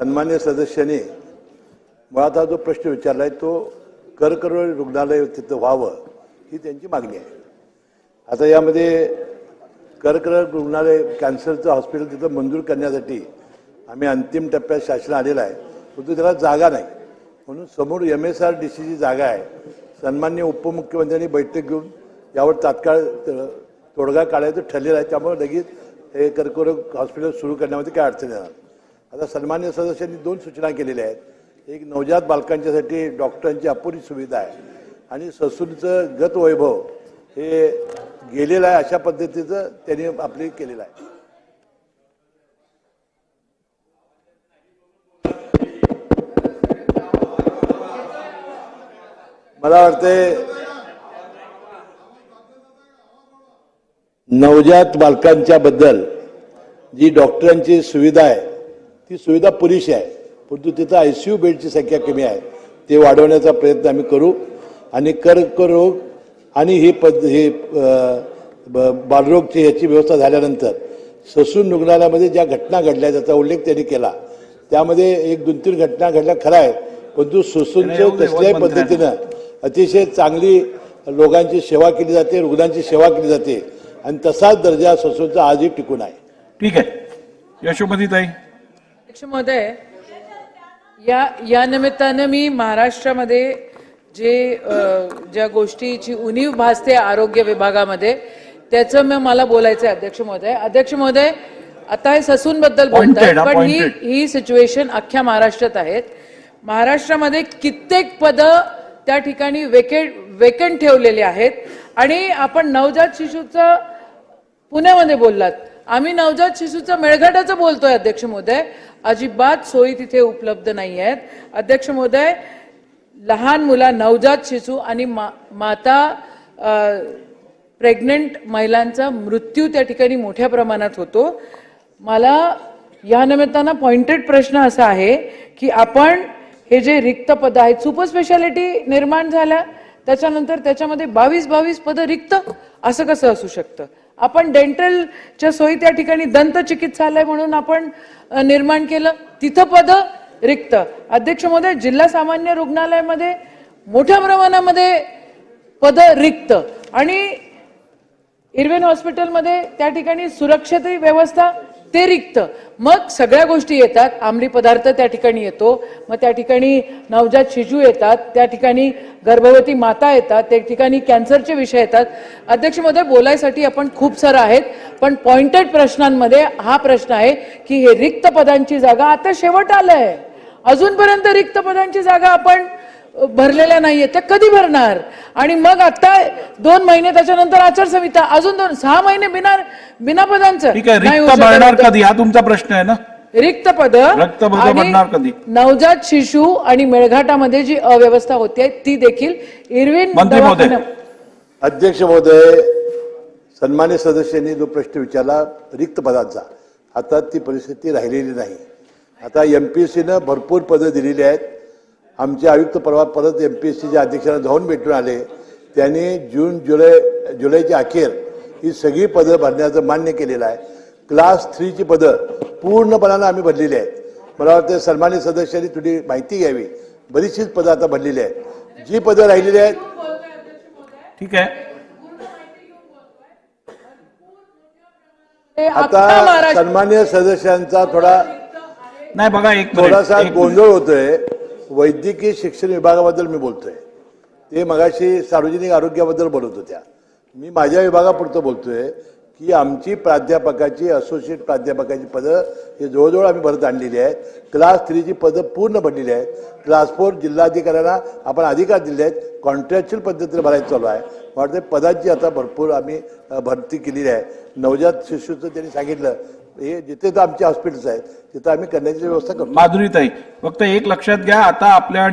सन्मान्य सदस्यांनी मुळात हा जो प्रश्न विचारला आहे तो कर्करोग रुग्णालय तिथं व्हावं ही त्यांची मागणी आहे. आता यामध्ये कर्करोग रुग्णालय कॅन्सरचं हॉस्पिटल तिथं मंजूर करण्यासाठी आम्ही अंतिम टप्प्यात शासन आलेला आहे. परंतु त्याला जागा नाही. म्हणून समोर एम एस आर डी सीची जागा आहे. सन्मान्य उपमुख्यमंत्र्यांनी बैठक घेऊन यावर तात्काळ तोडगा काढायचं ठरलेलं आहे. त्यामुळे लगेच हे कर्करोग हॉस्पिटल सुरू करण्यामध्ये काय अडचण येणार आता सन्मान्य सदस्यांनी दोन सूचना केलेल्या आहेत. एक नवजात बालकांच्यासाठी डॉक्टरांची अपुरी सुविधा आहे. आणि ससूनचं गत वैभव हे गेलेलं आहे अशा पद्धतीचं त्यांनी आपली केलेलं आहे. मला वाटते नवजात बालकांच्या बद्दल जी डॉक्टरांची सुविधा आहे ती सुविधा पुरेशी आहे. परंतु तिथं आय सी यू बेडची संख्या कमी आहे. ते वाढवण्याचा प्रयत्न आम्ही करू आणि कर्करोग आणि ही पद हे बालरोगची ह्याची व्यवस्था झाल्यानंतर ससून रुग्णालयामध्ये ज्या घटना घडल्या त्याचा उल्लेख त्यांनी केला. त्यामध्ये एक दोन तीन घटना घडल्या खरं आहे परंतु ससूनचं कसल्याही पद्धतीनं अतिशय चांगली लोकांची सेवा केली जाते रुग्णांची सेवा केली जाते. आणि तसाच दर्जा ससूनचा आजही टिकून आहे. ठीक आहे. यशोमती ताई अध्यक्ष महोदय या या निमित्तानं मी महाराष्ट्रामध्ये जे ज्या गोष्टीची उणीव भासते आरोग्य विभागामध्ये त्याचं मी मला बोलायचं आहे अध्यक्ष महोदय अध्यक्ष महोदय आता हे ससून बद्दल बोलतात पण ही. ही सिच्युएशन अख्ख्या महाराष्ट्रात आहेत. महाराष्ट्रामध्ये कित्येक पदं त्या ठिकाणी वेकेट वेकंट ठेवलेली आहेत. आणि आपण नवजात शिशूचं पुण्यामध्ये बोललात. आम्ही नवजात शिशूचं मेळघाटाचं बोलतोय अध्यक्ष महोदय. अजिबात सोयी तिथे उपलब्ध नाही आहेत अध्यक्ष महोदय लहान मुला नवजात शिशू आणि मा- माता प्रेग्नंट महिलांचा मृत्यू त्या ठिकाणी मोठ्या प्रमाणात होतो. मला या निमित्तानं पॉइंटेड प्रश्न असा आहे की आपण हे जे रिक्त पद आहेत सुपर स्पेशालिटी निर्माण झाल्या त्याच्यानंतर त्याच्यामध्ये बावीस बावीस पदं रिक्त असं कसं असू शकतं? आपण डेंटलच्या सोयी त्या ठिकाणी दंत चिकित्सालय म्हणून आपण निर्माण केलं. तिथं पदं रिक्त. अध्यक्ष महोदय जिल्हा सामान्य रुग्णालयामध्ये मोठ्या प्रमाणामध्ये पदं रिक्त. आणि इरवेन हॉस्पिटलमध्ये त्या ठिकाणी सुरक्षित व्यवस्था ते रिक्त मग सगळ्या गोष्टी येतात. आमली पदार्थ त्या ठिकाणी येतो. मग त्या ठिकाणी नवजात शिशू येतात. त्या ठिकाणी गर्भवती माता येतात. त्या ठिकाणी कॅन्सरचे विषय येतात. अध्यक्ष महोदय बोलायसाठी आपण खूप सारं आहेत. पण पॉइंटेड प्रश्नांमध्ये हा प्रश्न आहे की हे रिक्त पदांची जागा आता शेवट आलं आहे अजूनपर्यंत रिक्त पदांची जागा आपण भरलेल्या नाहीये त्या कधी भरणार? आणि मग आता दोन महिने त्याच्यानंतर आचारसंहिता अजून दोन सहा महिने बिना बिना पदांचं. भरणार. कधी? हा तुमचा प्रश्न आहे ना? रिक्त पद रिक्त पदं भरणार कधी? नवजात शिशू आणि मेळघाटामध्ये जी अव्यवस्था होते ती देखील इरविन मंत्री महोदय. दवाखाना- अध्यक्ष महोदय सन्मान्य सदस्यांनी जो प्रश्न विचारला रिक्त पदांचा. आता ती परिस्थिती राहिलेली नाही. आता एम पी एस सीनं भरपूर पदं दिलेली आहेत. आमचे आयुक्त परवा परत एम पी एस सीच्या अध्यक्षांना जाऊन भेटून आले. त्यांनी जून जुलै जुलैच्या अखेर ही सगळी पदं भरण्याचं मान्य केलेलं आहे. क्लास थ्रीची पदं पूर्णपणानं आम्ही भरलेली आहेत. मला वाटतं सन्मान्य सदस्यांनी थोडी माहिती घ्यावी. बरीचशीच पदं आता भरलेली आहेत. जी पदं राहिलेली आहेत ठीक आहे. आता सन्मान्य सदस्यांचा थोडा नाही बघा एक मिनिट, थोडासा. गोंधळ होतोय. वैद्यकीय शिक्षण विभागाबद्दल मी बोलतोय. ते मगाशी सार्वजनिक आरोग्याबद्दल बोलत होत्या. मी माझ्या विभागापुरतं बोलतोय की आमची प्राध्यापकाची असोसिएट प्राध्यापकाची पदं हे जवळजवळ आम्ही भरत आणलेली आहेत. क्लास थ्रीची पदं पूर्ण भरलेली आहेत. क्लास फोर जिल्हाधिकाऱ्यांना आपण अधिकार दिले आहेत. कॉन्ट्रॅक्च्युअल पद्धतीने भरायचं चालू आहे. वाटते पदाची पदांची आता भरपूर आम्ही भरती केलेली आहे. नवजात शिशूचं त्यांनी सांगितलं हे जिथे तर आमचे हॉस्पिटल्स आहेत तिथं आम्ही करण्याची व्यवस्था करतो. माधुरीताई फक्त एक लक्षात घ्या आता आपल्या